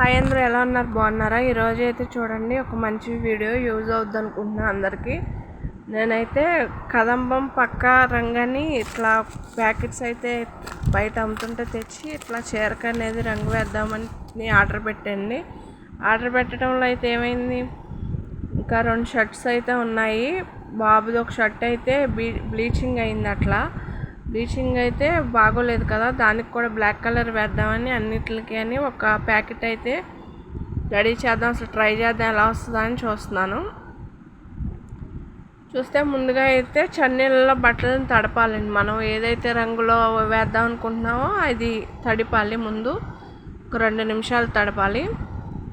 Hi అందరూ ఎలా ఉన్నారు? బాగున్నారా? ఈరోజు అయితే చూడండి ఒక మంచి వీడియో యూజ్ అవుద్ది అనుకుంటున్నా అందరికీ. నేనైతే కదంబం పక్క రంగని ఇట్లా ప్యాకెట్స్ అయితే బయట అమ్ముతుంటే తెచ్చి ఇట్లా చీరక అనేది రంగు వేద్దామని ఆర్డర్ పెట్టండి. ఆర్డర్ పెట్టడంలో అయితే ఏమైంది? ఇంకా రెండు షర్ట్స్ అయితే ఉన్నాయి. బాబుది ఒక షర్ట్ అయితే బీ బ్లీచింగ్ అయింది అట్లా. బ్లీచింగ్ అయితే బాగోలేదు కదా దానికి కూడా బ్లాక్ కలర్ వేద్దామని అన్నిటికి అని ఒక ప్యాకెట్ అయితే రెడీ చేద్దాం అసలు ట్రై చేద్దాం ఎలా వస్తుందా అని చూస్తున్నాను. చూస్తే ముందుగా అయితే చన్నీళ్ళలో బట్టలను తడపాలండి. మనం ఏదైతే రంగులో వేద్దాం అనుకుంటున్నామో అది తడిపాలి ముందు ఒక రెండు నిమిషాలు తడపాలి.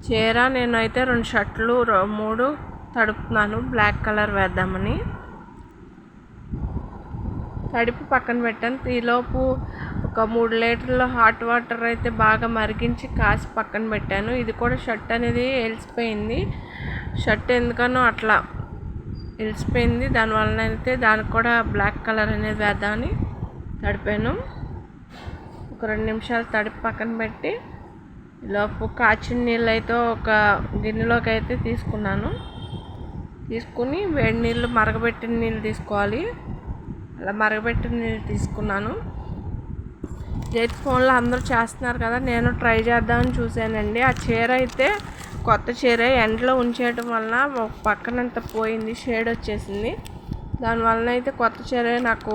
చీర నేను అయితే రెండు షర్ట్లు మూడు తడుపుతున్నాను బ్లాక్ కలర్ వేద్దామని. తడిపి పక్కన పెట్టాను ఈలోపు ఒక మూడు లీటర్ల హాట్ వాటర్ అయితే బాగా మరిగించి కాసి పక్కన పెట్టాను. ఇది కూడా షర్ట్ అనేది ఎలిసిపోయింది షర్ట్ ఎందుకనో అట్లా ఎలిసిపోయింది దానివల్ల అయితే దానికి కూడా బ్లాక్ కలర్ అనేది వేద్దామని తడిపాను. ఒక రెండు నిమిషాలు తడిపి పక్కన పెట్టి లోపు కాచిన నీళ్ళు అయితే ఒక గిన్నెలోకి అయితే తీసుకున్నాను. తీసుకుని వేడి నీళ్ళు మరగబెట్టిన నీళ్ళు తీసుకోవాలి. అలా మరగబెట్టి నీళ్ళు తీసుకున్నాను. జైత్ ఫోన్లో అందరూ చేస్తున్నారు కదా నేను ట్రై చేద్దామని చూశానండి. ఆ చీర అయితే కొత్త చీర ఎండలో ఉంచేయటం వలన ఒక పక్కనంత పోయింది షేడ్ వచ్చేసింది. దానివలన అయితే కొత్త చీర నాకు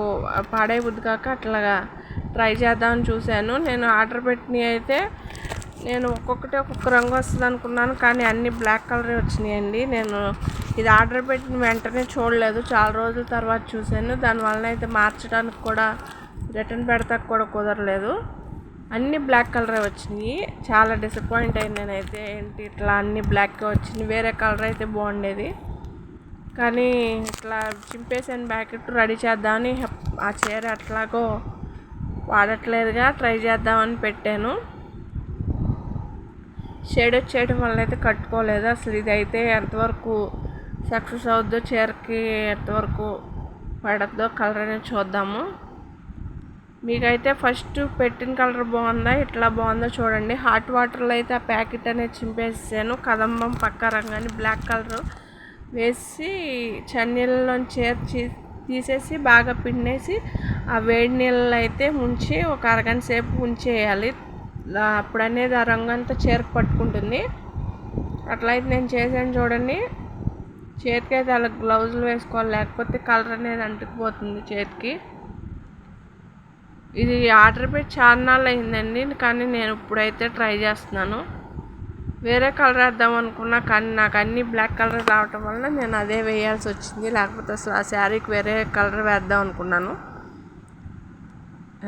పాడైపోద్ది కాక అట్లాగా ట్రై చేద్దామని చూశాను. నేను ఆర్డర్ పెట్టినవి అయితే నేను ఒక్కొక్కటి ఒక్కొక్క రంగు వస్తుంది అనుకున్నాను కానీ అన్ని బ్లాక్ కలరే వచ్చినాయండి. నేను ఇది ఆర్డర్ పెట్టిన వెంటనే చూడలేదు. చాలా రోజుల తర్వాత చూశాను. దానివల్ల అయితే మార్చడానికి కూడా రిటర్న్ పెడతాక కూడా కుదరలేదు. అన్ని బ్లాక్ కలరే వచ్చినాయి. చాలా డిసప్పాయింట్ అయింది నేనైతే. ఏంటి ఇట్లా అన్ని బ్లాక్ వచ్చింది వేరే కలర్ అయితే బాగుండేది. కానీ ఇట్లా చింపేసాను బ్యాకెట్ రెడీ చేద్దామని. ఆ చీర అట్లాగో వాడట్లేదుగా ట్రై చేద్దామని పెట్టాను. షేడ్ వచ్చేయడం వల్ల అయితే కట్టుకోలేదు. అసలు ఇదైతే ఎంతవరకు సక్సెస్ అవుద్దో చీరకి ఎంతవరకు పడద్దో కలర్ అనేది చూద్దాము. మీకైతే ఫస్ట్ పెట్టిన కలర్ బాగుందా ఇట్లా బాగుందో చూడండి. హాట్ వాటర్లో అయితే ఆ ప్యాకెట్ అనేది చింపేసాను కదంబం పక్క రంగాన్ని బ్లాక్ కలర్ వేసి చన్నీళ్ళలోని చేర్చి తీసేసి బాగా పిండేసి ఆ వేడి నీళ్ళు అయితే ముంచి ఒక అరగంట సేపు ఉంచేయాలి అప్పుడు అనేది ఆ రంగు అంతా చేరకు పట్టుకుంటుంది. అట్లయితే నేను చేశాను చూడండి. చేతికి అయితే అలా గ్లౌజులు వేసుకోవాలి లేకపోతే కలర్ అనేది అంటుకుపోతుంది చేతికి. ఇది ఆర్డర్ పెట్టి చాలా నాళ్ళు అయిందండి కానీ నేను ఇప్పుడైతే ట్రై చేస్తున్నాను. వేరే కలర్ వేద్దాం అనుకున్నా కానీ నాకు అన్ని బ్లాక్ కలర్ రావటం వలన నేను అదే వేయాల్సి వచ్చింది లేకపోతే అసలు ఆ శారీకి వేరే కలర్ వేద్దాం అనుకున్నాను.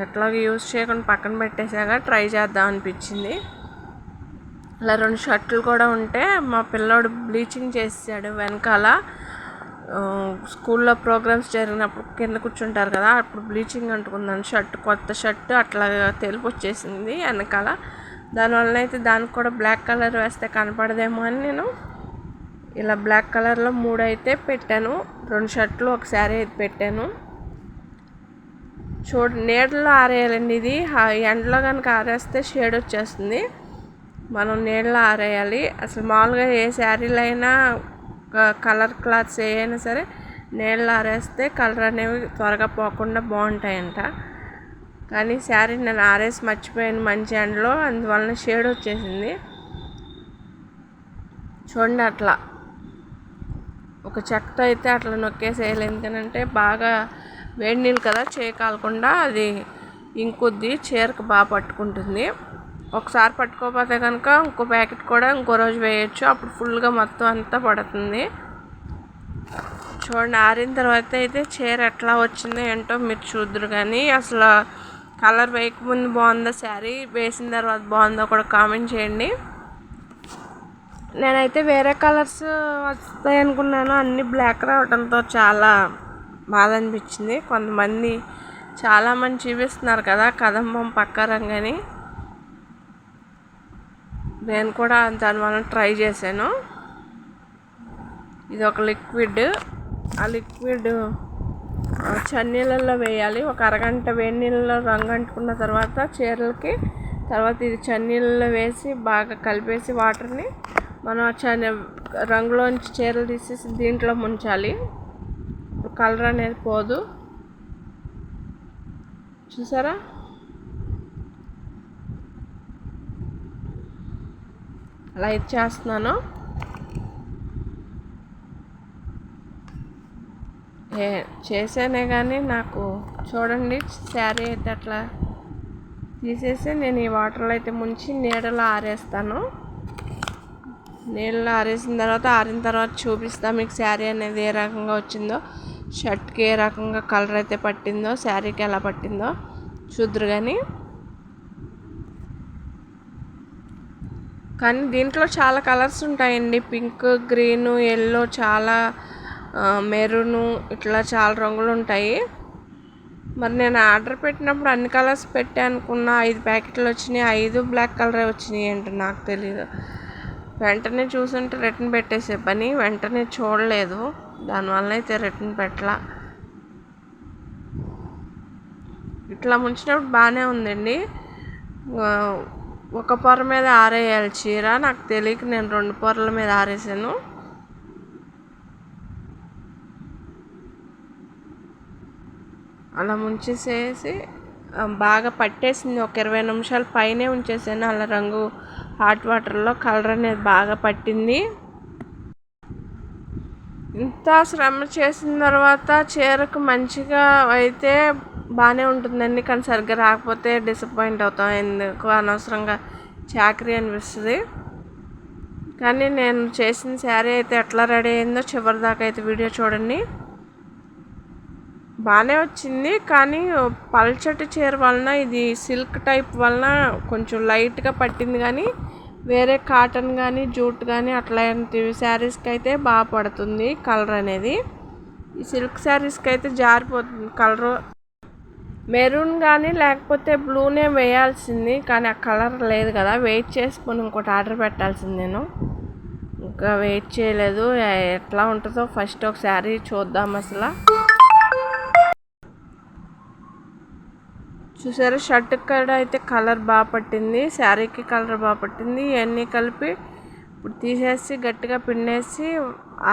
ఎట్లాగో యూజ్ చేయకుండా పక్కన పెట్టేశాక ట్రై చేద్దాం అనిపించింది. అలా రెండు షర్ట్లు కూడా ఉంటే మా పిల్లోడు బ్లీచింగ్ చేసాడు వెనకాల. స్కూల్లో ప్రోగ్రామ్స్ జరిగినప్పుడు కింద కూర్చుంటారు కదా అప్పుడు బ్లీచింగ్ అంటుకుందాను షర్ట్ కొత్త షర్ట్ అట్లా తెలుపు వచ్చేసింది వెనకాల. దానివల్ల అయితే దానికి కూడా బ్లాక్ కలర్ వేస్తే కనపడదేమో అని నేను ఇలా బ్లాక్ కలర్లో మూడు అయితే పెట్టాను. రెండు షర్ట్లు ఒక శారీ అయితే పెట్టాను. చూడ నీడలో ఆరేయాలండి ఇది. ఎండలో కనుక ఆరేస్తే షేడ్ వచ్చేస్తుంది. మనం నీడలో ఆరేయాలి. అసలు మామూలుగా ఏ శారీలు అయినా కలర్ క్లాత్స్ ఏ అయినా సరే నీళ్ళలో ఆరేస్తే కలర్ అనేవి త్వరగా పోకుండా బాగుంటాయంట. కానీ శారీ నేను ఆరేసి మర్చిపోయాను మంచి ఎండలో అందువలన షేడ్ వచ్చేసింది. చూడండి అట్లా. ఒక చెక్కతో అయితే అట్లా నొక్కేసేయాలి. ఎందుకంటే బాగా వేడి నీళ్ళు కదా చేయకాలకుండా అది ఇంకొద్ది చీరకు బాగా పట్టుకుంటుంది. ఒకసారి పట్టుకోకపోతే కనుక ఇంకో ప్యాకెట్ కూడా ఇంకో రోజు వేయచ్చు. అప్పుడు ఫుల్గా మొత్తం అంతా పడుతుంది. చూడండి ఆరిన తర్వాత అయితే చీర ఎట్లా వచ్చిందో ఏంటో మీరు చూద్దరు కానీ అసలు కలర్ వేయకముందు బాగుందో శారీ వేసిన తర్వాత బాగుందో కూడా కామెంట్ చేయండి. నేనైతే వేరే కలర్స్ వస్తాయి అనుకున్నాను అన్నీ బ్లాక్ రావడంతో చాలా బాధ అనిపించింది కొంతమంది చాలామంది చూపిస్తున్నారు కదా కదంబం పక్క రంగని. నేను కూడా దానివల్ల ట్రై చేశాను. ఇది ఒక లిక్విడ్. ఆ లిక్విడ్ చన్నీళ్ళల్లో వేయాలి. ఒక అరగంట వేడి నీళ్ళలో రంగు అంటుకున్న తర్వాత చీరలకి తర్వాత ఇది చన్నీళ్ళలో వేసి బాగా కలిపేసి వాటర్ని మనం ఆ చని రంగులోంచి చీరలు తీసేసి దీంట్లో ముంచాలి. కలర్ అనేది పోదు. చూసారా? అలా ఇది చేస్తున్నాను. ఏ చేసానే కానీ నాకు చూడండి శారీ అయితే అట్లా తీసేసి నేను ఈ వాటర్లో అయితే ముంచి నీడలో ఆరేస్తాను. నీళ్ళలో ఆరేసిన తర్వాత ఆరిన తర్వాత చూపిస్తాను మీకు శారీ అనేది ఏ రకంగా వచ్చిందో. షర్ట్కి ఏ రకంగా కలర్ అయితే పట్టిందో శారీకి ఎలా పట్టిందో చూద్దరు కానీ కానీ దీంట్లో చాలా కలర్స్ ఉంటాయండి. పింక్ గ్రీన్ ఎల్లో చాలా మెరూను ఇట్లా చాలా రంగులు ఉంటాయి. మరి నేను ఆర్డర్ పెట్టినప్పుడు అన్ని కలర్స్ పెట్టా అనుకున్న. ఐదు ప్యాకెట్లు వచ్చినాయి. ఐదు బ్లాక్ కలరే వచ్చినాయి ఏంటో నాకు తెలియదు వెంటనే చూసుంటే రిటర్న్ పెట్టేసే పని. వెంటనే చూడలేదు. దానివల్ల అయితే రిటర్న్ పెట్టలా. ఇట్లా ముంచినప్పుడు బాగానే ఉందండి. ఒక పొర మీద ఆరేయాలి చీర. నాకు తెలియక నేను రెండు పొరల మీద ఆరేసాను. అలా ముంచేసేసి బాగా పట్టేసింది. ఒక ఇరవై నిమిషాలు పైనే ఉంచేసాను. అలా రంగు హాట్ వాటర్లో కలర్ అనేది బాగా పట్టింది. ఇంత శ్రమ చేసిన తర్వాత చీరకు మంచిగా అయితే బాగానే ఉంటుందండి. కానీ సరిగ్గా రాకపోతే డిసప్పాయింట్ అవుతాం. ఎందుకు? అనవసరంగా చాకరీ అనిపిస్తుంది. కానీ నేను చేసిన శారీ అయితే ఎట్లా రెడీ అయిందో చివరి దాకా అయితే వీడియో చూడండి. బాగానే వచ్చింది. కానీ పల్చటి చీర వలన ఇది సిల్క్ టైప్ వలన కొంచెం లైట్గా పట్టింది. కానీ వేరే కాటన్ కానీ జూట్ కానీ అట్లాంటి శారీస్కి అయితే బాగా పడుతుంది కలర్ అనేది. ఈ సిల్క్ శారీస్కి అయితే జారిపోతుంది కలరు. మెరూన్ కానీ లేకపోతే బ్లూనే వేయాల్సింది కానీ ఆ కలర్ లేదు కదా వెయిట్ చేసుకొని ఇంకోటి ఆర్డర్ పెట్టాల్సింది నేను. ఇంకా వెయిట్ చేయలేదు. ఎట్లా ఉంటుందో ఫస్ట్ ఒక శారీ చూద్దాం అసలు. చూసారా? షర్ట్ కూడా అయితే కలర్ బాగా పట్టింది. శారీకి కలర్ బాగా పట్టింది. ఇవన్నీ కలిపి ఇప్పుడు తీసేసి గట్టిగా పిండేసి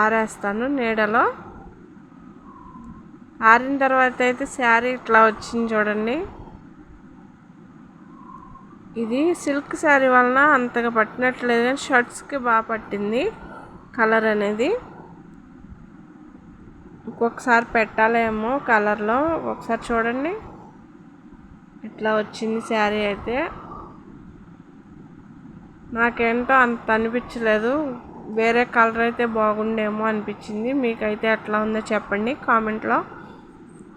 ఆరేస్తాను నీడలో. ఆరిన తర్వాత అయితే శారీ ఇట్లా వచ్చింది చూడండి. ఇది సిల్క్ శారీ వలన అంతగా పట్టినట్లేదు కానీ షర్ట్స్కి బాగా పట్టింది కలర్ అనేది. ఇంకొకసారి పెట్టాలేమో కలర్లో. ఒకసారి చూడండి. ఇట్లా వచ్చింది శారీ అయితే. నాకేంటో అంత అనిపించలేదు. వేరే కలర్ అయితే బాగుండేమో అనిపించింది. మీకైతే ఎట్లా ఉందో చెప్పండి కామెంట్లో.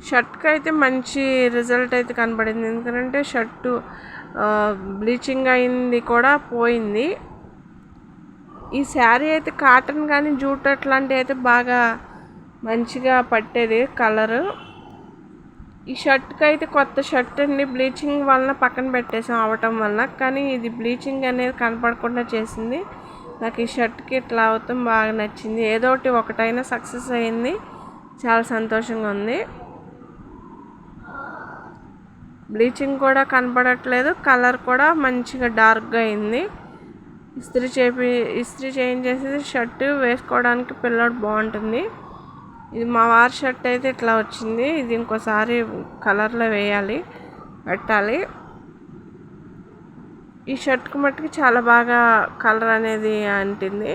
షర్ట్కి అయితే మంచి రిజల్ట్ అయితే కనబడింది. ఎందుకంటే షర్టు బ్లీచింగ్ అయింది కూడా పోయింది. ఈ శారీ అయితే కాటన్ కానీ జూట్ అట్లాంటివి అయితే బాగా మంచిగా పట్టేది కలరు. ఈ షర్ట్కి అయితే కొత్త షర్ట్ అండి. బ్లీచింగ్ వలన పక్కన పెట్టేసాం అవటం వలన. కానీ ఇది బ్లీచింగ్ అనేది కనపడకుండా చేసింది. నాకు ఈ షర్ట్కి ఇట్లా అవుతాం బాగా నచ్చింది. ఏదో ఒకటి ఒకటైనా సక్సెస్ అయింది. చాలా సంతోషంగా ఉంది. బ్లీచింగ్ కూడా కనపడట్లేదు. కలర్ కూడా మంచిగా డార్క్గా అయింది. ఇస్త్రీ చేపి ఇస్త్రీ చేంజ్ చేసేది షర్ట్ వేసుకోవడానికి పిల్లోడు బాగుంటుంది. ఇది మా వారి షర్ట్ అయితే ఇట్లా వచ్చింది. ఇది ఇంకోసారి కలర్లో వేయాలి పెట్టాలి. ఈ షర్ట్కి మట్టుకు చాలా బాగా కలర్ అనేది అంటింది.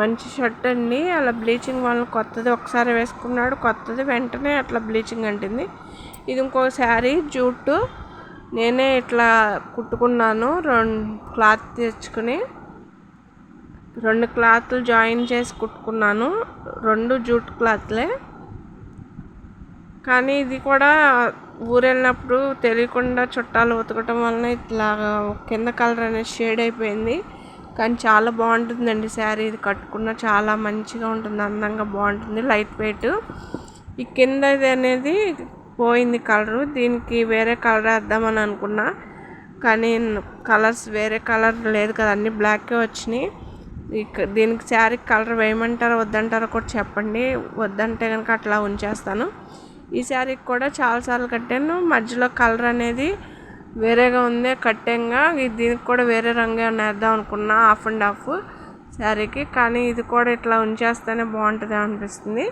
మంచి షర్ట్ అండి. అలా బ్లీచింగ్ వల్ల కొత్తది ఒకసారి వేసుకున్నాడు కొత్తది వెంటనే అట్లా బ్లీచింగ్ అంటింది. ఇది ఇంకో శారీ జూట్. నేనే ఇట్లా కుట్టుకున్నాను రెండు క్లాత్ తెచ్చుకుని. రెండు క్లాత్లు జాయిన్ చేసి కుట్టుకున్నాను. రెండు జూట్ క్లాత్లే. కానీ ఇది కూడా ఊరెళ్ళినప్పుడు తెలియకుండా చుట్టాలు ఉతకటం వలన ఇట్లా కింద కలర్ అనేది షేడ్ అయిపోయింది. కానీ చాలా బాగుంటుందండి శారీ. ఇది కట్టుకున్న చాలా మంచిగా ఉంటుంది. అందంగా బాగుంటుంది. Light weight. ఈ కింద ఇది అనేది పోయింది కలరు. దీనికి వేరే కలర్ వేద్దామని అనుకున్నా. కానీ కలర్స్ వేరే కలర్ లేదు కదా. అన్ని బ్లాకే వచ్చినాయి. దీనికి శారీ కలర్ వేయమంటారా వద్దంటారో కూడా చెప్పండి. వద్దంటే కనుక అట్లా ఉంచేస్తాను. ఈ శారీకి కూడా చాలాసార్లు కట్టాను. మధ్యలో కలర్ అనేది వేరేగా ఉంది కట్టంగా. దీనికి కూడా వేరే రంగు వేద్దాం అనుకున్నా హాఫ్ అండ్ హాఫ్ శారీకి. కానీ ఇది కూడా ఇట్లా ఉంచేస్తేనే బాగుంటుంది అనిపిస్తుంది.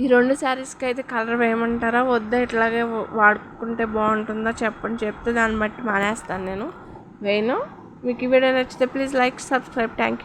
ఈ రెండు శారీస్కి అయితే కలర్ వేయమంటారా? వద్దా? ఇట్లాగే వాడుకుంటే బాగుంటుందా? చెప్పండి. చెప్తే దాన్ని బట్టి మానేస్తాను నేను. వేయను. మీకు ఈ వీడియో నచ్చితే please like subscribe. Thank you